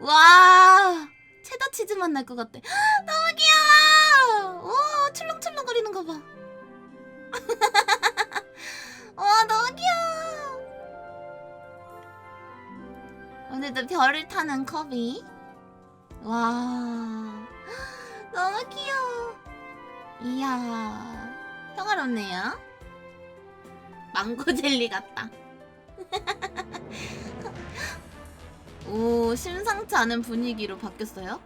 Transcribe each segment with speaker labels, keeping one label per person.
Speaker 1: 와 체다 치즈 맛 날 것 같아. 너무 귀여워. 오 출렁출렁 거리는 거 봐. 와 너무 귀여워. 오늘도 별을 타는 커비. 와 너무 귀여워. 이야 평화롭네요. 망고 젤리 같다. 오, 심상치 않은 분위기로 바뀌었어요?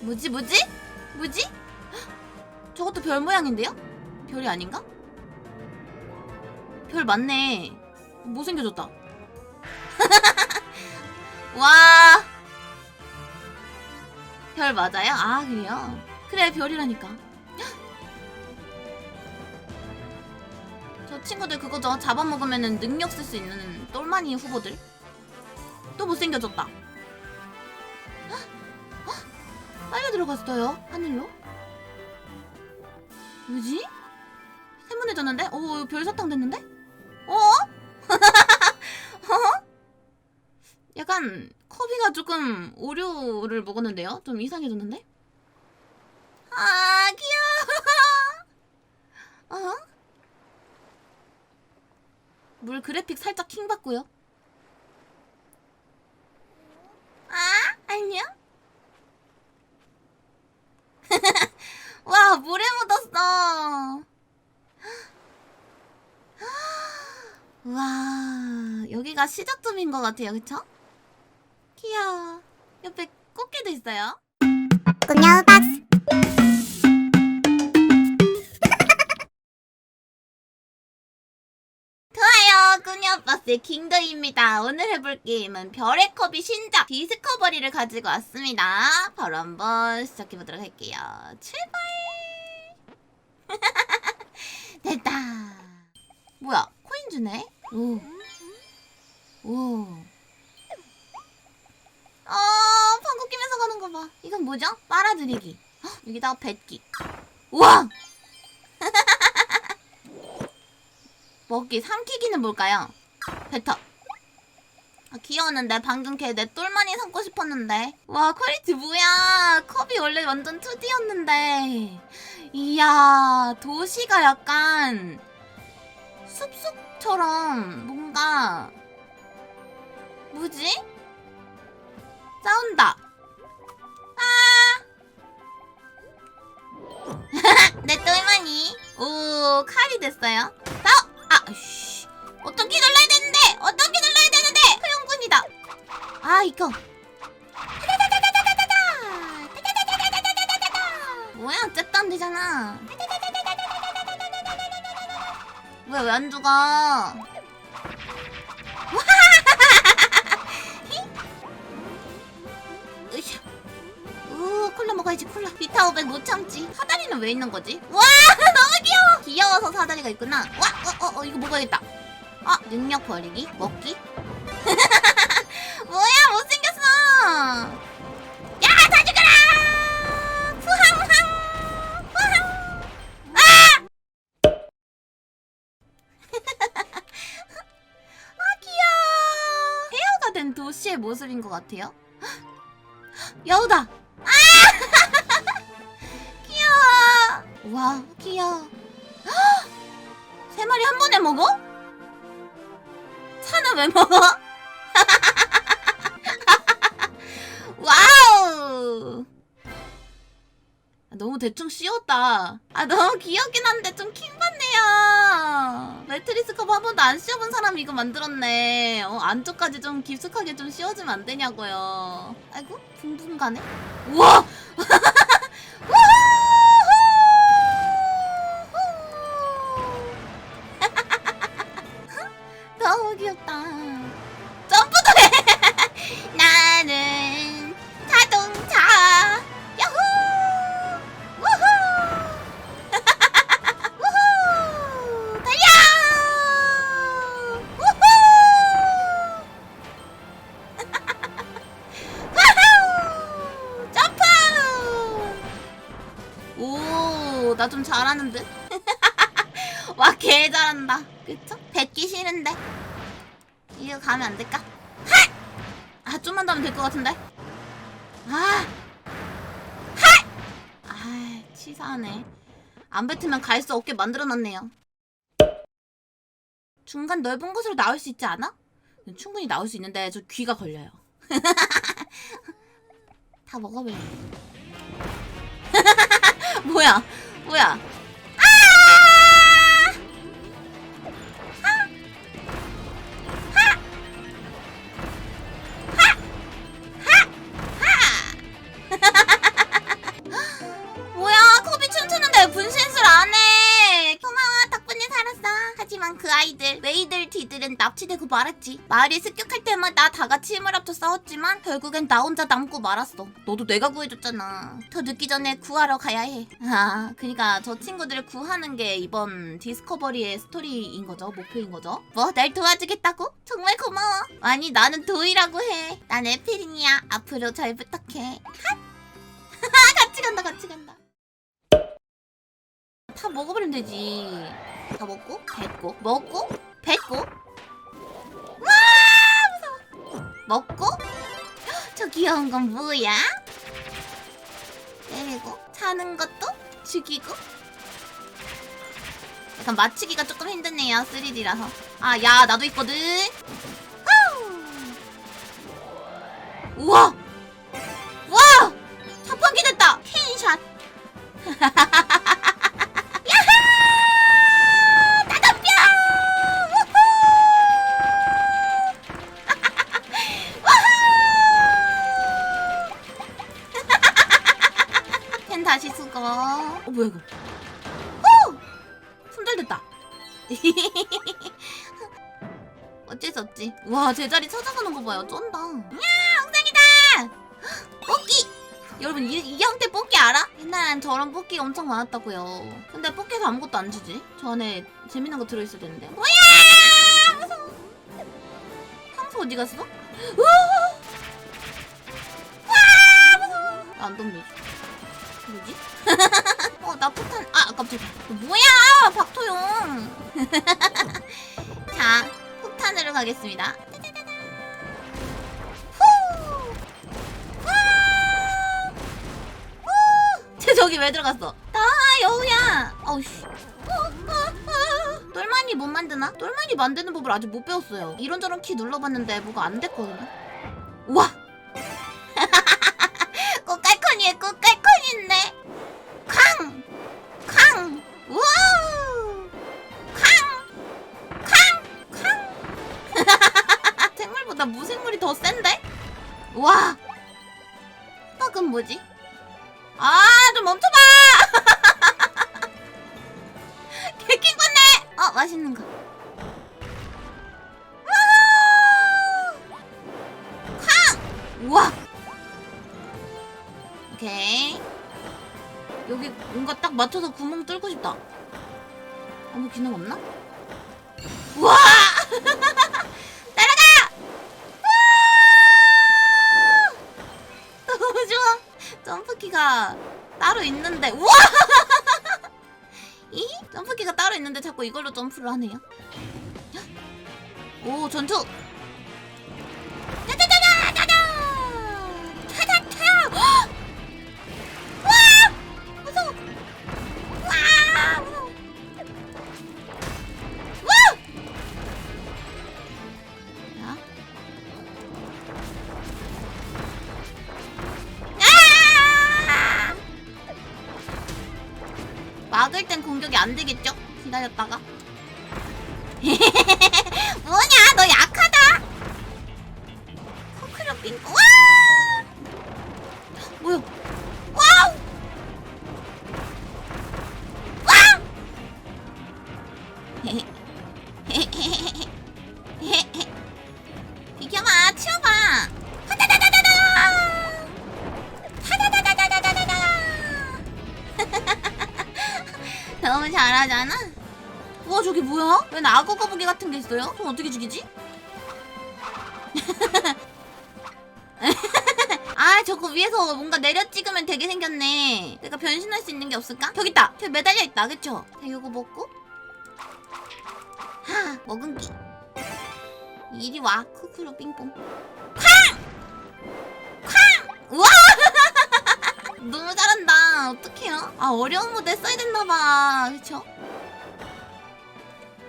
Speaker 1: 뭐지, 뭐지? 뭐지? 헉, 저것도 별 모양인데요? 별이 아닌가? 별 맞네. 못생겨졌다. 와. 별 맞아요? 아, 그래요? 그래, 별이라니까. 저 친구들 그거죠. 잡아먹으면 능력 쓸 수 있는 똘마니 후보들. 또 못생겨졌다. 빨려 들어갔어요. 하늘로. 뭐지? 세문해졌는데? 오, 별사탕 됐는데? 어? 어? 약간 커비가 조금 오류를 먹었는데요? 좀 이상해졌는데? 아, 귀여워. 어? 물 그래픽 살짝 킹 받고요. 아, 안녕? 와, 물에 묻었어. 와, 여기가 시작점인 것 같아요, 그쵸? 귀여워. 옆에 꽃게도 있어요.
Speaker 2: 꾸녀 박스
Speaker 1: 좋아요, 꾸녀버스의 킹더입니다. 오늘 해볼 게임은 별의 컵이 신작 디스커버리를 가지고 왔습니다. 바로 한번 시작해보도록 할게요. 출발! 됐다. 뭐야, 코인 주네? 오. 오. 어, 방구 끼면서 가는 거 봐. 이건 뭐죠? 빨아들이기. 헉, 여기다가 뱉기. 우와! 먹기 삼키기는 뭘까요? 뱉어. 아, 귀여웠는데 방금 걔 내 똘마니 삼고 싶었는데. 와 퀄리티 뭐야? 컵이 원래 완전 2D였는데. 이야 도시가 약간 숲속처럼 뭔가 뭐지? 싸운다. 아! 네, 내 똘마니. 오, 칼이 됐어요. 싸워! 아, 쉬. 어떻게 눌러야 되는데? 어떻게 눌러야 되는데? 소용군이다. 아, 이거. 뭐야, 어쨌든 되잖아. 왜, 왜 안 죽어? 와! 콜라 먹어야지, 콜라. 비타 500 못 참지. 사다리는 왜 있는 거지? 와, 너무 귀여워. 귀여워서 사다리가 있구나. 와, 어, 어, 어, 이거 먹어야겠다. 아, 능력 버리기? 먹기? 뭐야, 못생겼어. 야, 다 죽여라! 푸항항! 푸항! 아! 아, 귀여워. 헤어가 된 도시의 모습인 것 같아요. 여우다! 와, 귀여워. 세 마리 한 번에 먹어? 차는 왜 먹어? 와우! 아, 너무 대충 씌웠다. 아, 너무 귀엽긴 한데 좀 킹받네요. 매트리스 커버 한 번도 안 씌워본 사람이 이거 만들었네. 어, 안쪽까지 좀 깊숙하게 좀 씌워주면 안 되냐고요. 아이고, 붕붕 가네. 우와! 잘하는 듯? 와, 개 잘한다. 그쵸? 뱉기 싫은데. 이거 가면 안 될까? 하! 아, 좀만 뱉기만 하면 될 것 같은데. 아, 하! 아, 치사하네. 안 뱉으면 갈 수 없게 만들어놨네요. 중간 넓은 곳으로 나올 수 있지 않아? 충분히 나올 수 있는데 저 귀가 걸려요. 다 먹어볼래. 뭐야? 뭐야? 웨이들, 디들은 납치되고 말았지. 마을이 습격할 때마다 다 같이 힘을 합쳐 싸웠지만 결국엔 나 혼자 남고 말았어. 너도 내가 구해줬잖아. 더 늦기 전에 구하러 가야 해. 아, 그니까 저 친구들을 구하는 게 이번 디스커버리의 스토리인 거죠. 목표인 거죠. 뭐, 날 도와주겠다고? 정말 고마워. 아니, 나는 도이라고 해. 난 에피린이야. 앞으로 잘 부탁해. 같이 간다 같이 간다 다 먹어버리면 되지 다 먹고 뱉고 먹고 뱉고 먹고? 헉, 저 귀여운 건 뭐야? 때리고 차는 것도 죽이고? 약간 맞추기가 조금 힘드네요 3D라서. 아 야 나도 있거든. 우와! 와! 자판기 됐다! 캔샷! 뭐야, 이거? 오! 손절됐다. 어쩔 수 없지. 와, 제자리 찾아가는 거 봐요. 쩐다. 야, 옥상이다! 뽑기! 여러분 이, 이 형태 뽑기 알아? 옛날엔 저런 뽑기 엄청 많았다고요. 근데 뽑기에서 아무것도 안 주지? 저 안에 재밌는 거 들어있어야 되는데. 뭐야! 어디 갔어? 우와! 와! 무서워. 나안 덤비지. 뭐지? 어, 나 폭탄. 아, 깜짝이야. 뭐야! 박토용. 자, 폭탄으로 가겠습니다. 후! 쟤 저기 왜 들어갔어? 나 여우야. 어우씨. 어, 아, 아. 똘마니 못 만드나? 똘마니 만드는 법을 아직 못 배웠어요. 이런저런 키 눌러봤는데 뭐가 안 됐거든요. 우와. 뭔가 딱 맞춰서 구멍 뚫고 싶다. 아무 기능 없나? 우와! 와! 너무 좋아. 점프키가 따로 있는데 우와! 이 점프키가 따로 있는데 자꾸 이걸로 점프를 하네요. 오 전투. 공격이 안 되겠죠? 기다렸다가. 너무 잘하잖아? 우와 저기 뭐야? 왜 악어 거북이 같은 게 있어요? 그럼 어떻게 죽이지? 아 저거 위에서 뭔가 내려 찍으면 되게 생겼네 내가 변신할 수 있는 게 없을까? 저기 있다 저기 매달려 있다 그쵸? 자 이거 먹고 하 먹은 기 이리 와 쿠쿠루 삥뽕 쾅! 어떡해요? 아 어려운 모델 써야 됐나봐 그쵸?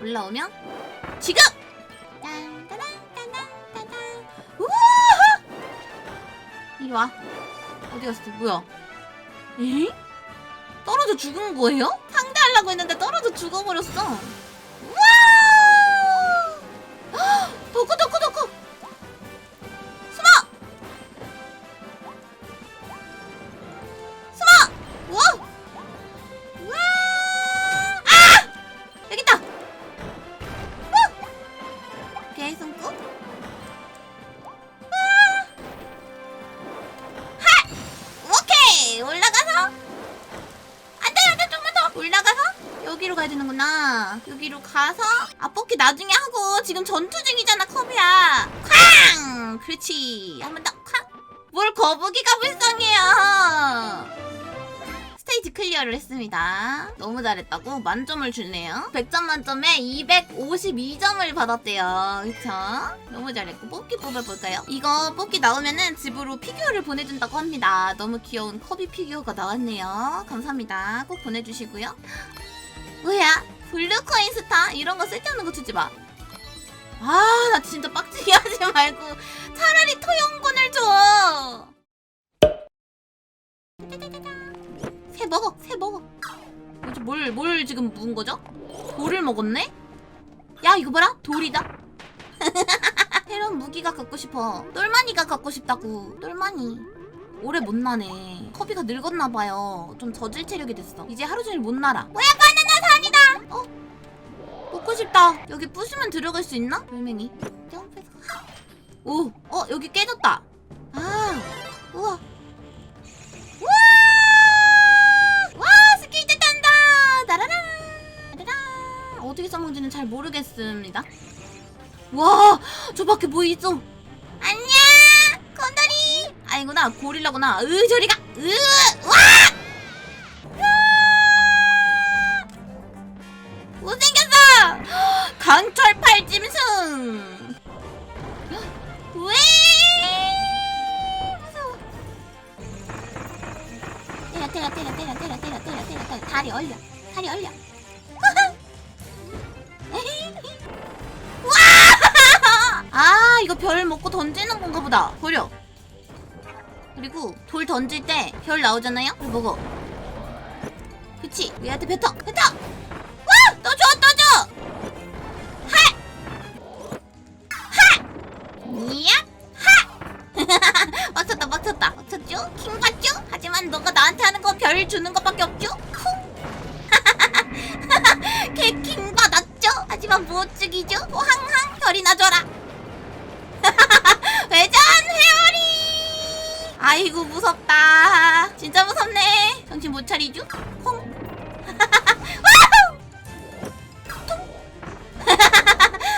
Speaker 1: 올라오면 지금! 우와! 이리 와 어디 갔어 뭐야 에? 떨어져 죽은 거예요? 상대하려고 했는데 떨어져 죽어버렸어 우와! 헉! 덕후 덕후 그렇지. 한 번 더쾅뭘 거북이가 불쌍해요. 스테이지 클리어를 했습니다. 너무 잘했다고? 만점을 주네요. 100점 만점에 252점을 받았대요. 그쵸? 너무 잘했고 뽑기 뽑아볼까요? 이거 뽑기 나오면은 집으로 피규어를 보내준다고 합니다. 너무 귀여운 커비 피규어가 나왔네요. 감사합니다. 꼭 보내주시고요. 뭐야 블루코인 스타? 이런 거 쓸데없는 거 주지 마. 아, 나 진짜 빡치게 하지 말고 차라리 토용권을 줘. 새 먹어, 새 먹어. 뭘, 뭘 지금 묵은 거죠? 돌을 먹었네? 야, 이거 봐라, 돌이다. 새로운 무기가 갖고 싶어. 똘마니가 갖고 싶다고. 똘마니. 오래 못 나네. 커비가 늙었나 봐요. 좀 저질 체력이 됐어. 이제 하루 종일 못 날아. 뭐야, 바나나 산이다! 어? 먹고 싶다. 여기 부수면 들어갈 수 있나? 돌멩이. 오, 어, 여기 깨졌다. 아, 우와. 우와! 와, 스케이트 탄다! 따라라! 어떻게 써먹는지는 잘 모르겠습니다. 와, 저 밖에 뭐 있어? 안녕! 건더리! 아니구나, 고릴라구나. 으, 저리 가! 으! 와! 보다 버려 그리고 돌 던질 때 별 나오잖아요 그걸 먹어 그치 얘한테 뱉어 뱉어 와! 또 줘! 또 줘! 하! 하! 이야! 하! 맞췄다 맞췄다 맞췄죠? 킹 받죠? 하지만 너가 나한테 하는 건 별 주는 것밖에 없죠? 걔킹 받았죠? 하지만 못 죽이죠? 호 아이고 무섭다. 진짜 무섭네. 정신 못 차리죠? 콩.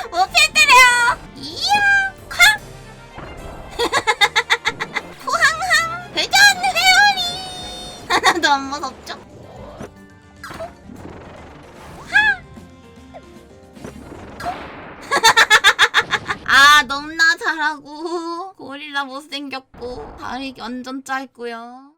Speaker 1: 못필 때려요? 이야 쾅! 후항항! 회전 회오리 하나도 안 무섭죠? 아 너무나 잘하고 고릴라 못생겼고 다리 완전 짧고요.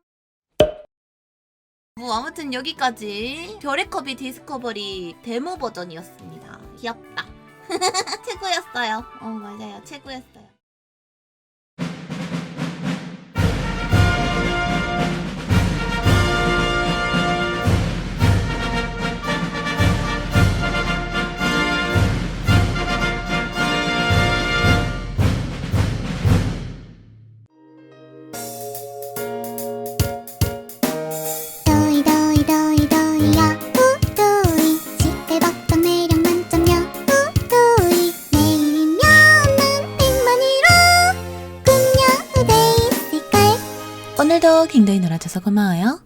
Speaker 1: 뭐 아무튼 여기까지 별의 컵이 디스커버리 데모 버전이었습니다. 귀엽다. 최고였어요. 어 맞아요. 최고였어요
Speaker 3: 고마워요.